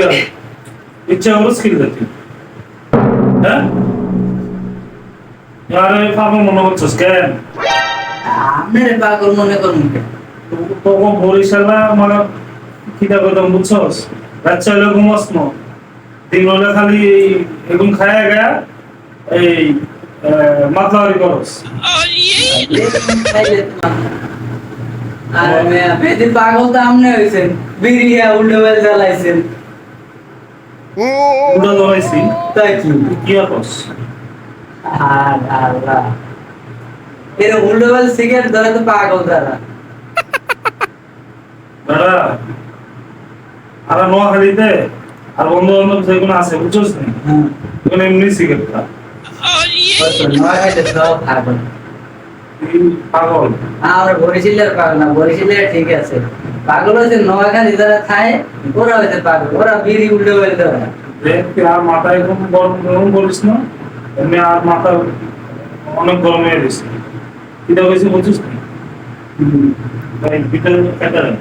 হয়? ইচ্ছা হলো স্কিল দেখি হ্যাঁ আরে পাগল মনে করছিস কেন আপনার পাগল মনে করুন তখন বরিশালা মানে কিতা করতাম বুঝছস রাত চাইলে ঘুমাস ন দিন হলে খালি এরকম খায়া গয়া এই মাতলারি করস আর মেয়েদের পাগল তো আপনি হয়েছেন বিরিয়া উল্টো বেল চালাইছেন উড়া ধরাইছি তাই কি? কি করস আর আল্লাহ। এরকম উল্টো বেল সিগারেট ধরে তো পাগল তারা দাদা আর নোয়াখালীতে আর বন্ধু বান্ধব যেগুলো আছে বুঝছস না? এমনি সিগারেট খা সব পাগল। আমরা বরিশিলের পাগল না বরিশিলের ঠিক আছে। পাগল হচ্ছে নোয়াখালী যারা খায় ওরা হচ্ছে পাগল ওরা বিড়ি উল্টে বলতে আর মাথায় খুব গরম গরম করিস না এমনি আর মাথা অনেক গরম হয়ে গেছে। কিটা হয়েছে বুঝছিস না ভিতরে কেটে রাখ